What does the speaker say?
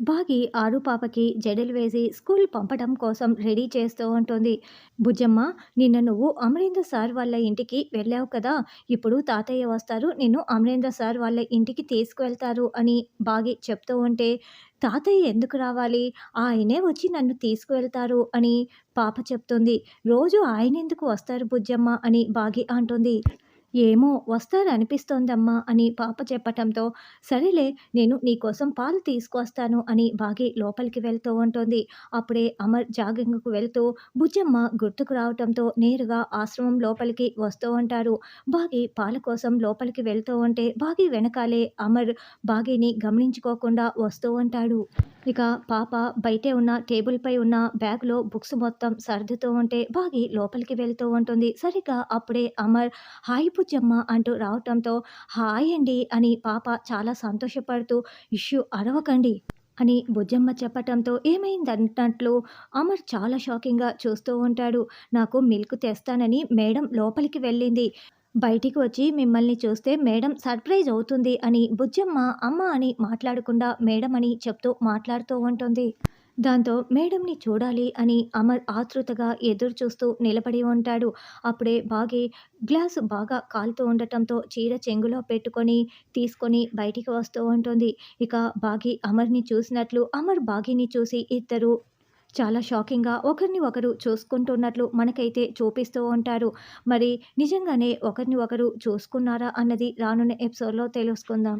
బాగి ఆరు పాపకి జడలు వేసి స్కూల్ పంపడం కోసం రెడీ చేస్తూ ఉంటుంది. బుజ్జమ్మ నిన్న నువ్వు అమరేంద్ర సార్ వాళ్ళ ఇంటికి వెళ్ళావు కదా ఇప్పుడు తాతయ్య వస్తారు నిన్ను అమరేంద్ర సార్ వాళ్ళ ఇంటికి తీసుకువెళ్తారు అని బాగి చెప్తూ ఉంటే తాతయ్య ఎందుకు రావాలి? ఆయనే వచ్చి నన్ను తీసుకువెళ్తారు అని పాప చెప్తుంది. రోజు ఆయన ఎందుకు వస్తారు బుజ్జమ్మ అని బాగి అంటుంది. ఏమో వస్తారనిపిస్తోందమ్మా అని పాప చెప్పటంతో సరేలే నేను నీకోసం పాలు తీసుకొస్తాను అని బాగి లోపలికి వెళ్తూ ఉంటుంది. అప్పుడే అమర్ జాగింగ్కు వెళ్తూ బుజ్జమ్మ గుర్తుకు రావటంతో నేరుగా ఆశ్రమం లోపలికి వస్తూ ఉంటారు బాగి పాల కోసం లోపలికి వెళ్తూ ఉంటే బాగి వెనకాలే అమర్ బాగిని గమనించుకోకుండా వస్తూ ఉంటాడు. ఇక పాప బయటే ఉన్న టేబుల్పై ఉన్న బ్యాగ్లో బుక్స్ మొత్తం సర్దుతూ ఉంటే బాగి లోపలికి వెళ్తూ ఉంటుంది. సరిగ్గా అప్పుడే అమర్ హాయిపు బుజ్జమ్మ అంటూ రావటంతో హాయ్ అండి అని పాప చాలా సంతోషపడుతూ ఇష్యూ అరవకండి అని బుజ్జమ్మ చెప్పటంతో ఏమైందన్నట్లు? అమర్ చాలా షాకింగ్గా చూస్తూ ఉంటాడు. నాకు మిల్క్ తెస్తానని మేడం లోపలికి వెళ్ళింది. బయటికి వచ్చి మిమ్మల్ని చూస్తే మేడం సర్ప్రైజ్ అవుతుంది అని బుజ్జమ్మ అమ్మ అని మాట్లాడకుండా మేడం అని చెప్తూ మాట్లాడుతూ ఉంటుంది. దాంతో మేడంని చూడాలి అని అమర్ ఆతృతగా ఎదురు చూస్తూ నిలబడి ఉంటాడు. అప్పుడే బాగి గ్లాసు బాగా కాలుతూ ఉండటంతో చీర చెంగులో పెట్టుకొని తీసుకొని బయటికి వస్తూ ఉంటుంది. ఇక బాగి అమర్ని చూసినట్లు అమర్ బాగిని చూసి ఇద్దరు చాలా షాకింగ్గా ఒకరిని ఒకరు చూసుకుంటున్నట్లు మనకైతే చూపిస్తూ ఉంటారు. మరి నిజంగానే ఒకరిని ఒకరు చూసుకున్నారా అన్నది రానున్న ఎపిసోడ్లో తెలుసుకుందాం.